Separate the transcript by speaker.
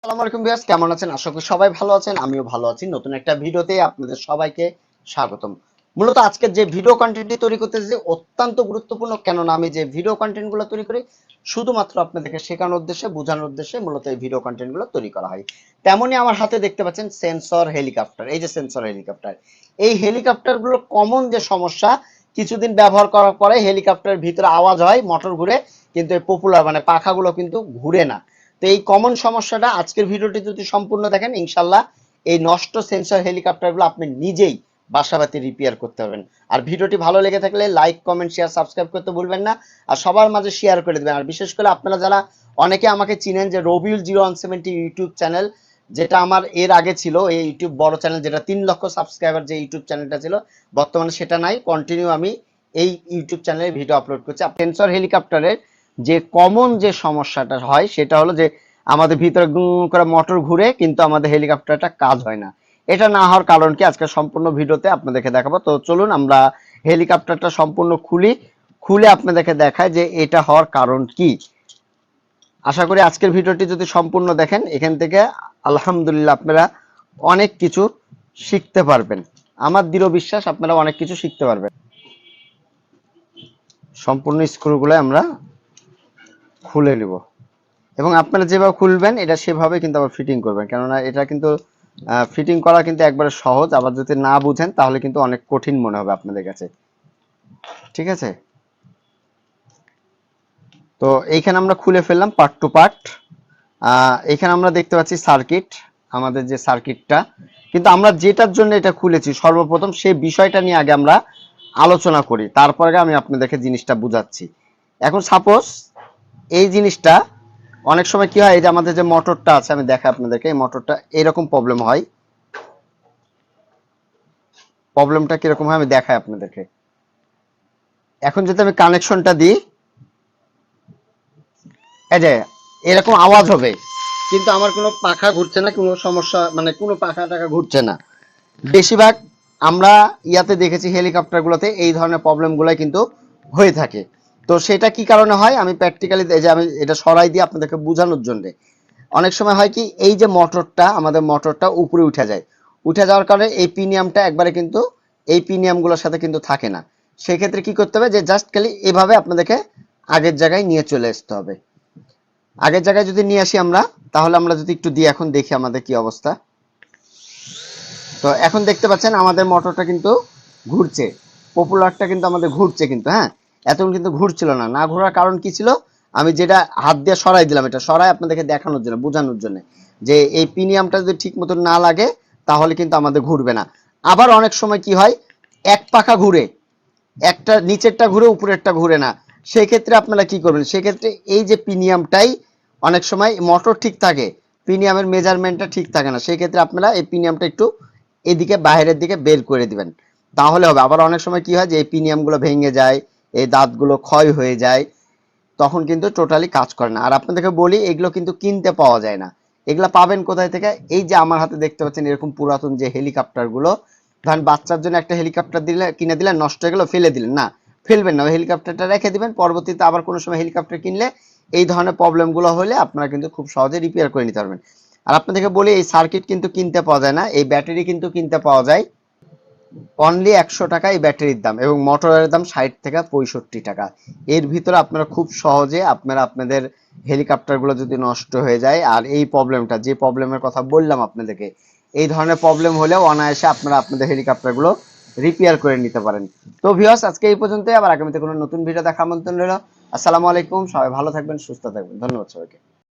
Speaker 1: আসসালামু আলাইকুম কেমন আছেন? আশা করি সবাই ভালো আছেন, আমিও ভালো আছি। নতুন একটা ভিডিওতে আপনাদের সবাইকে স্বাগতম। মূলত যে ভিডিও কন্টেন্টটি তৈরি করতেছি, অত্যন্ত গুরুত্বপূর্ণ, কেননা আমি যে ভিডিও কন্টেন্টগুলো তৈরি করি, শুধুমাত্র আপনাদেরকে শেখানোর উদ্দেশ্যে, বোঝানোর উদ্দেশ্যে মূলত এই ভিডিও কন্টেন্টগুলো তৈরি করা হয়। তেমনই আমার হাতে দেখতে পাচ্ছেন সেন্সর হেলিকপ্টার এই যে সেন্সর হেলিকপ্টার এই হেলিকপ্টারগুলো কমন যে সমস্যা, কিছুদিন ব্যবহার করার পরে হেলিকপ্টারের ভিতরে আওয়াজ হয় মোটর ঘুরে, কিন্তু এই পপুলার মানে পাখাগুলো কিন্তু ঘুরে না। তো এই কমন সমস্যাটা আজকের ভিডিওটি যদি সম্পূর্ণ দেখেন, ইনশাল্লাহ এই নষ্ট সেন্সর হেলিকপ্টারগুলো আপনি নিজেই বাসাবাতি রিপেয়ার করতে পারবেন। আর ভিডিওটি ভালো লেগে থাকলে লাইক কমেন্ট শেয়ার সাবস্ক্রাইব করতে ভুলবেন না। আর সবার মাঝে শেয়ার করে দেবেন। আর বিশেষ করে আপনারা যারা অনেকে আমাকে চিনেন যে Rabiul zero one seventy YouTube channel যেটা আমার এর আগে ছিল, এই ইউটিউব বড় চ্যানেল যেটা তিন লক্ষ সাবস্ক্রাইবার যে ইউটিউব চ্যানেলটা ছিল, বর্তমানে সেটা নাই। কন্টিনিউ আমি এই ইউটিউব চ্যানেলে ভিডিও আপলোড করছি। সেন্সর হেলিকপ্টারের যে কমন যে সমস্যাটা হয় সেটা হলো যে আমাদের ভিতরে করে মোটর ঘুরে কিন্তু আমাদের হেলিকপ্টারটা কাজ হয় না। এটা না হওয়ার কারণ কি? আজকে সম্পূর্ণ ভিডিওতে আপনাদেরকে দেখাবো। তো চলুন আমরা হেলিকপ্টারটা সম্পূর্ণ খুলি। খুলে আপনাদেরকে দেখায় যে এটা হওয়ার কারণ কি। আশা করি আজকের ভিডিওটি যদি সম্পূর্ণ দেখেন, এখান থেকে আলহামদুলিল্লাহ আপনারা অনেক কিছু শিখতে পারবেন। আমার দৃঢ় বিশ্বাস আপনারা অনেক কিছু শিখতে পারবেন। সম্পূর্ণ স্ক্রুগুলো আমরা খুলে নিব। এবং আপনারা যেভাবে খুলবেন, এটা সেভাবে কিন্তু আবার ফিটিং করবেন। কেননা এটা কিন্তু ফিটিং করা কিন্তু একবারে সহজ। আবার যদি না বুঝেন, তাহলে কিন্তু অনেক কঠিন মনে হবে আপনাদের কাছে। ঠিক আছে? তো এইখানে আমরা খুলে ফেললাম পার্ট টু পার্ট এখানে আমরা দেখতে পাচ্ছি সার্কিট আমাদের যে সার্কিটটা কিন্তু আমরা যেটার জন্য এটা খুলেছি, সর্বপ্রথম সেই বিষয়টা নিয়ে আগে আমরা আলোচনা করি। তারপরে আমি আপনাদেরকে জিনিসটা বুঝাচ্ছি। এখন সাপোজ এই জিনিসটা অনেক সময় কি হয়, এই যে আমাদের যে মোটরটা আছে, আমি দেখাই আপনাদেরকে, এই মোটরটা এরকম প্রবলেম হয়। প্রবলেমটা কীরকম হয়, আমি দেখাই আপনাদেরকে। এখন যদি আমি কানেকশনটা দিই, এই যে এরকম আওয়াজ হবে, কিন্তু আমার কোনো পাখা ঘুরছে না, কোনো সমস্যা মানে কোনো পাখা টাকা ঘুরছে না। বেশিরভাগ আমরা ইয়াতে দেখেছি হেলিকপ্টারগুলোতে এই ধরনের প্রবলেমগুলো কিন্তু হয়ে থাকে। তো সেটা কি কারণে হয়? আমি প্র্যাকটিক্যালি যে আমি এটা সরাই দিয়ে আপনাদেরকে বোঝানোর জন্য। অনেক সময় হয় কি, এই যে মোটরটা আমাদের মোটরটা উপরে উঠে যায়। উঠে যাওয়ার কারণে এই প্রিমিয়ামটা একবারে কিন্তু এই প্রিমিয়ামগুলোর সাথে কিন্তু থাকে না। সেক্ষেত্রে কি করতে হবে যে জাস্ট খালি এভাবে আপনাদেরকে আগের জায়গায় নিয়ে চলে আসতে হবে। আগের জায়গায় যদি নিয়ে আসি আমরা, তাহলে আমরা যদি একটু দিয়ে এখন দেখি আমাদের কি অবস্থা। তো এখন দেখতে পাচ্ছেন আমাদের মোটরটা কিন্তু ঘুরছে। পপুলারটা কিন্তু আমাদের ঘুরছে কিন্তু হ্যাঁ? এতক্ষণ কিন্তু ঘুরছিল না। না ঘোরার কারণ কি ছিল? আমি যেটা হাত দিয়ে সরাই দিলাম, এটা সরাই আপনাদেরকে দেখানোর জন্য, বোঝানোর জন্য যে এই প্রিমিয়ামটা যদি ঠিক মতো না লাগে, তাহলে কিন্তু আমাদের ঘুরবে না। আবার অনেক সময় কি হয়, এক পাখা ঘুরে, একটা নিচেরটা ঘুরে, উপরেরটা ঘুরে না। সেই ক্ষেত্রে আপনারা কি করবেন? সেক্ষেত্রে এই যে প্রিমিয়ামটাই অনেক সময় মোটর ঠিক থাকে প্রিমিয়ামের মেজারমেন্টটা ঠিক থাকে না। সেই ক্ষেত্রে আপনারা এই প্রিমিয়ামটা একটু এদিকে, বাইরের দিকে বের করে দিবেন। তাহলে হবে। আবার অনেক সময় কি হয় যে এই প্রিমিয়ামগুলো ভেঙে যায় এই দাঁতগুলো ক্ষয় হয়ে যায়, তখন কিন্তু টোটালি কাজ করে না। আর আপনাদেরকে বলি, এগুলো কিন্তু কিনতে পাওয়া যায় না। এগুলো পাবেন কোথায় থেকে? এই যে আমার হাতে দেখতে পাচ্ছেন এরকম পুরাতন যে হেলিকপ্টারগুলো, ধরেন বাচ্চার জন্য একটা হেলিকপ্টার দিলে, কিনে দিলেন, নষ্ট হয়ে গেলো, ফেলে দিলেন। না, ফেলবেন না, ওই হেলিকপ্টারটা রেখে দিবেন, পরবর্তীতে আবার কোনো সময় হেলিকপ্টার কিনলে এই ধরনের প্রবলেমগুলো হলে আপনারা কিন্তু খুব সহজে রিপেয়ার করে নিতে পারবেন। আর আপনাদেরকে বলি, এই সার্কিট কিন্তু কিনতে পাওয়া যায় না, এই ব্যাটারি কিন্তু কিনতে পাওয়া যায়। অনলি একশো টাকা এই ব্যাটারির দাম এবং মোটরের দাম ষাট থেকে পঁয়ষট্টি টাকা। এর ভিতরে আপনারা খুব সহজে আপনারা আপনাদের হেলিকপ্টারগুলো যদি নষ্ট হয়ে যায়, আর এই প্রবলেমটা যে প্রবলেমের কথা বললাম আপনাদেরকে, এই ধরনের প্রবলেম হলেও অনায়াসে আপনারা আপনাদের হেলিকপ্টারগুলো রিপেয়ার করে নিতে পারেন। তো ভিউয়ার্স আজকে এই পর্যন্তই, আবার আগামীতে কোনো নতুন ভিডিও দেখা আমন্ত্রণ রইল। আসসালামু আলাইকুম, সবাই ভালো থাকবেন, সুস্থ থাকবেন। ধন্যবাদ সবাইকে।